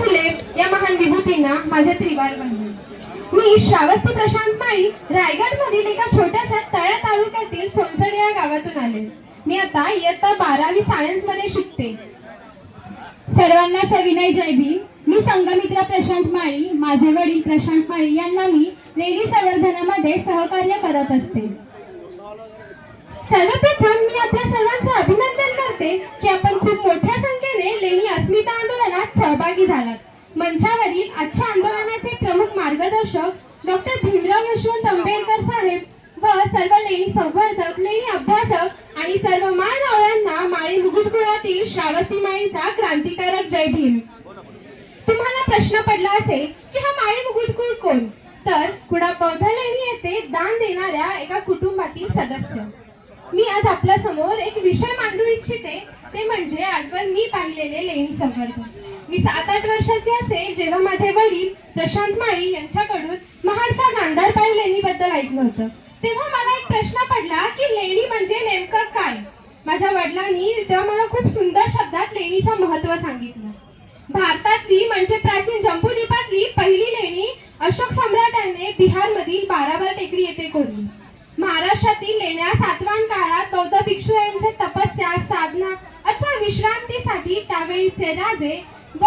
फुले या महान विभूतींना माझे त्रिवार वंदन मी श्रावस्ती प्रशांत माळी रायगड मधील एका छोट्याशा तळ्या तालुक्यातील सोनसड या गावातून आले. मी आता इयत्ता बारावी सायन्समध्ये शिकते. सर्वांना सविनय जय मी संघमित्रा प्रशांत माळी माझे वडील प्रशांत माळी यांना मी लेडी संवर्धनामध्ये सहकार्य करत असते. सर्वप्रथम मी आपल्या सर्वांचं अभिनंदन करते की आपण खूप मोठ्या संख्येने लेणी अस्मिता आंदोलनात सहभागी झालात. मंचावरील आजच्या आंदोलनाचे प्रमुख मार्गदर्शक डॉक्टर भीमराव यशवंत आंबेडकर साहेब व सर्व लेणी संवर्धक लेणी अभ्यासक आणि सर्व माळरावळ्यांना माळी मुगुद कुळातील श्रावस्ती माळीचा क्रांतिकारक जय भीम. तुम्हाला प्रश्न पडला असेल की हा माळी मुगुदकुळ कोण? तर कुडा बौद्ध लेणी येथे दान देणाऱ्या एका कुटुंबातील सदस्य. मी आज आपल्यासमोर एक विषय मांडू इच्छिते. ते म्हणजे आजवर मी पाहिलेले लेणी संवर्धन. मी सात आठ वर्षाची असेल जेव्हा माझे वडील प्रशांत माळी यांच्याकडून महाडच्या गांधारबाई लेणीबद्दल ऐकलं होतं. तेव्हा मला एक प्रश्न पडला की लेणी म्हणजे नेमकं काय? माझ्या वडिलांनी तेव्हा मला खूप सुंदर शब्दात लेणीचं महत्त्व सांगितलं. भारतातली म्हणजे प्राचीन जम्बूद्वीपातली पहिली लेणी अशोक सम्राटाने बिहार मधील बाराबर टेकडी येथे कोरली. महाराष्ट्रातील लेण्या सातवान काळात बौद्ध भिक्षू यांच्या तपस्या साधना अथवा विश्रांतीसाठी त्यावेळीचे राजे व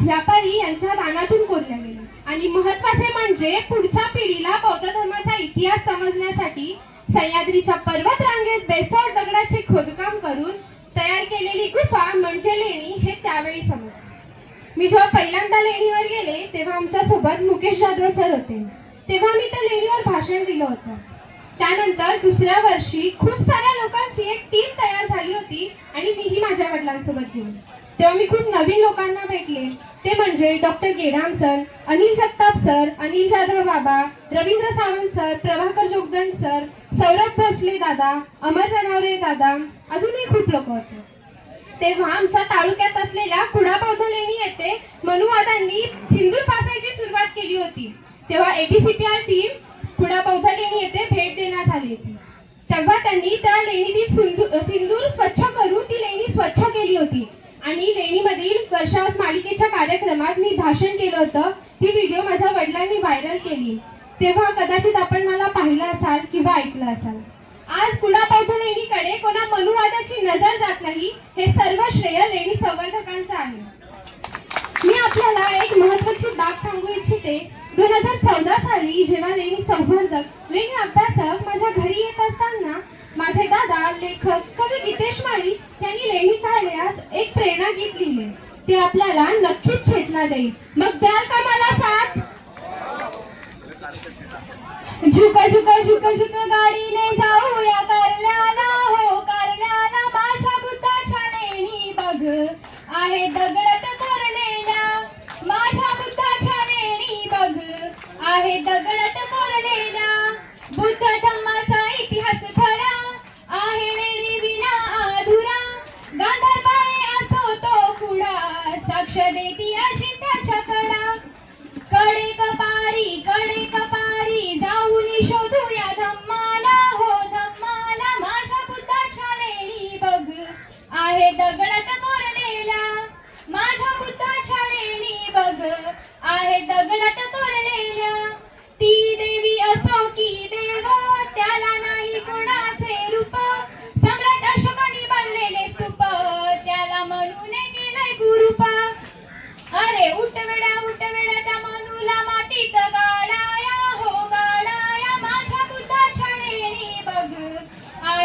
व्यापारी यांच्या दानातून कोरल्या गेले. आणि महत्त्वाचे म्हणजे पुढच्या पिढीला बौद्ध धर्माचा इतिहास समजण्यासाठी सह्याद्रीच्या पर्वत रांगेत बेसॉल्ट दगडाचे खोदकाम करून तयार केलेली गुफा म्हणजे लेणी हे त्यावेळी समजले. मी जेव्हा पहिल्यांदा लेणीवर गेले तेव्हा आमच्यासोबत मुकेश जाधव सर होते. तेव्हा मी त्या लेणीवर भाषण दिलं होतं. त्यानंतर दुसऱ्या वर्षी खूप साऱ्या लोकांची एक टीम तयार झाली होती आणि मीही माझ्या वडिलांसोबत घेऊन. तेव्हा मी खूप नवीन लोकांना भेटले. ते म्हणजे doctor Gedam sir Anil Jagtap sir Anil Jadhav बाबा रवींद्र सावंत सर प्रभाकर जोगदंड सर सौरभ भोसले दादा अमर रनावरे दादा अजूनही खूप लोक होते. तेव्हा आमच्या तालुक्यात असलेल्या कुडाबौद्ध येथे मनुवादांनी सिंदूर फासायची सुरुवात केली होती. तेव्हा एबीसीपीआर टीम कुडाबौद्ध लेणी येथे आली तेव्हा त्यांनी त्या लेणीतील सिंदूर स्वच्छ करून ती लेणी स्वच्छ केली होती. आणि लेणीमधील वर्षास मालिकेच्या कार्यक्रमात मी भाषण केलं होतं. ती व्हिडिओ माझ्या वडिलांनी व्हायरल केली. तेव्हा कदाचित आपण मला पाहिलं असाल किंवा ऐकलं असाल. आज कुडाबौद्ध लेणीकडे कोणा मनुवादाची नजर जात नाही हे सर्व श्रेय लेणी संवर्धकांचं आहे. मी आपल्याला एक महत्वाची बाब सांगू इच्छिते. दोन हजार चौदा साली जेव्हा लेणी संवर्धक लेणी अभ्यासक माझ्या घरी येत असताना माझे दादा लेखक कवी गीतेश माळी यांनी लेणी काढण्यास एक प्रेरणा गीत लिहिले ते आपल्याला नक्कीच चेतना देईल. मग द्याल का मला साथ? झुक झुक झुक झुक गाडीने जाऊया कारल्याला. हो कारल्याला माझ्या बुद्धाच्या लेणी बघ. आहे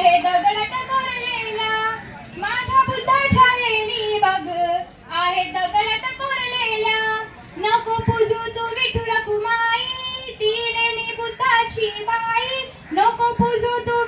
बघ आहे कोरलेला. माझ्या बुद्धाच्या लेणी बघ. आहे दगडत कोरलेला. नको पूजू तू विठुला माई ती लेणी बुद्धाची बाई नको पूजू तू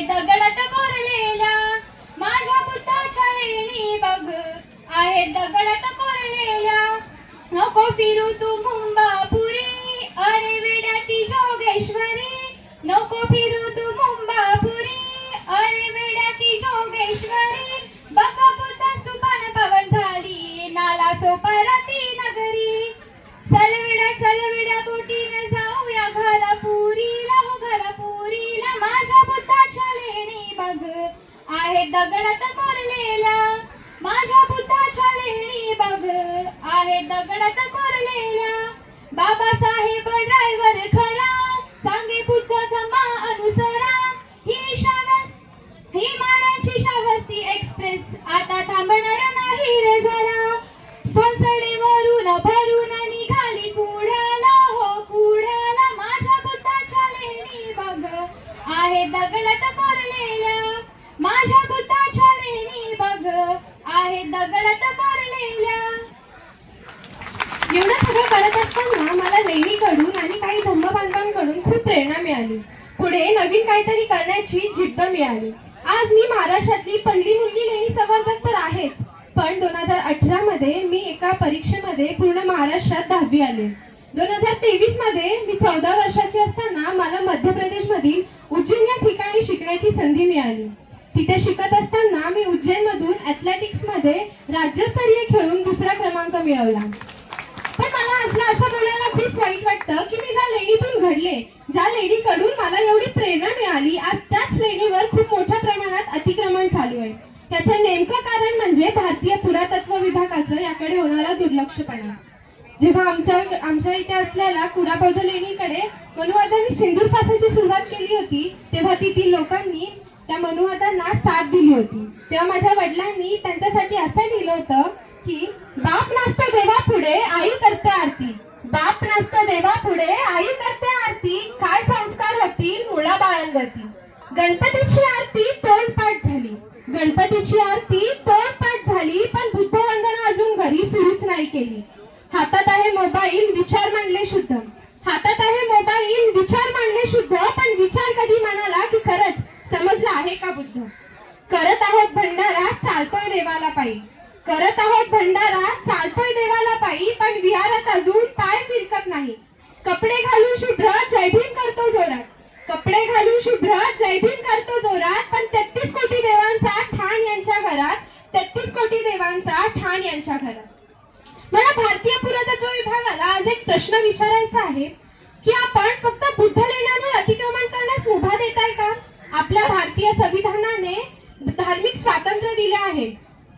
दगडात कोरलेल्या माझ्या बुद्धाच्या लेणी बघ. आहे दगडात कोरलेला नको फिरू तू मुंबापुरी. अरे वेड्या ती जोगेश्वरी. नको फिरू तू मुंबापुरी. अरे वेड्या ती जोगेश्वरी. बघ बुद्धा सुपान पवन झाली. नाला सोपारा ती नगरी चलविड्या चलविड्या बोटीने जाऊया घाला पुरी स्तूपान दगडात कोरलेल्या माझ्या बुद्धाच्या लेणी बघ. आहे दगडात कोरलेल्या बाबासाहेब ड्रायव्हर खरा. सांगे बुद्ध धम्मा अनुसरा. ही शावस ही मानाची शावस्ती एक्सप्रेस आता थांबणार नाही रे जरा. सोनसडेवरून भरून निघाली कुड्याला हो कुड्याला माझ्या बुद्धाच्या लेणी बघ. आहे दगडात कोरलेल्या माझ्या बुद्धाच्या लेणी बघ आहे दगडात कोरलेल्या एवढं सगळं करत असताना मला लेणीकडून आणि काही धम्मबांधवांकडून खूप प्रेरणा मिळाली. पुढे नवीन काहीतरी करण्याची जिद्द मिळाली. आज मी महाराष्ट्रातली पहिली मुलगी लेणी संवर्धक तर आहेच पण दोन हजार अठरा मध्ये मी एका परीक्षेमध्ये पूर्ण महाराष्ट्रात दहावी आले. दोन हजार तेवीसमध्ये मी चौदा वर्षाची असताना मला मध्य प्रदेश मधील उज्जैन या ठिकाणी शिकण्याची संधी मिळाली. इथे शिकत असताना मी उज्जैन मधून ऍथलेटिक्समध्ये राज्यस्तरीय खेळून दुसरा क्रमांक मिळवला. पण मला असलं असं बोलायला खूप वाईट वाटतं की मी ज्या लेणीतून घडले ज्या लेणीकडून मला एवढी प्रेरणा मिळाली आज त्याच लेणीवर खूप मोठ्या प्रमाणात अतिक्रमण चालू आहे. त्याचं नेमकं कारण म्हणजे भारतीय पुरातत्व विभागाचं याकडे होणारा दुर्लक्षपणा. जेव्हा आमच्या आमच्या इथे असलेल्या कुडाबौद्ध लेणीकडे मनुवादांनी सिंदूर फासाची सुरुवात केली होती तेव्हा तेथील लोकांनी त्या मनुवादांना साथ दिली होती. तेव्हा माझ्या वडिलांनी त्यांच्यासाठी असं लिहिलं होतं की बाप नसतो देवा पुढे आई करते आरती. बाप नसतो देवा पुढे आई करते आरती. काय संस्कार होतील? मुळा बाळांवरती गणपतीची आरती तोंडपाठ झाली. गणपतीची आरती आहोत भंडारा चालतोय देवाला पायी. करत आहोत भंडारा चालतोय देवाला पायी पण विहारात अजून पाय फिरकत नाही. कपडे घालून शुभ्र जयभीम करतो जोरात. कपडे घालून शुभ्र जयभीम करतो जोरात पण तेहतीस कोटी देवांचा ठाण यांच्या घरात तेहतीस कोटी देवांचा ठाण यांच्या घरात. मला भारतीय पुरातत्व विभागाला आज एक प्रश्न विचारायचा आहे. की आपण फक्त बुद्ध लेण्यांवर अतिक्रमण करण्यास मुभा देताय का? आपल्या भारतीय संविधानाने धार्मिक स्वातंत्र्य दिले आहे.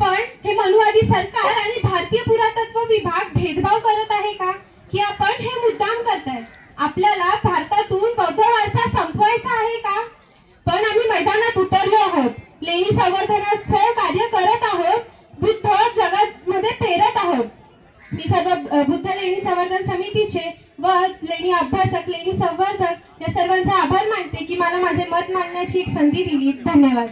पण हे मनुवादी सरकार आणि भारतीय पुरातत्व विभाग भेदभाव करत आहे का? की आपण हे मुद्दाम करताय. आपल्याला भारतातून बौद्ध वारसा संपवायचा आहे का? पण आम्ही मैदानात उतरलो आहोत. लेणी संवर्धनाचं कार्य करत आहोत. बुद्ध जगामध्ये पेरत आहोत. मी सर्व बुद्ध लेणी संवर्धन समितीचे व लेणी अभ्यासक लेणी संवर्धक या सर्वांचा आभार मानते की मला माझे मत मांडण्याची एक संधी दिली. धन्यवाद.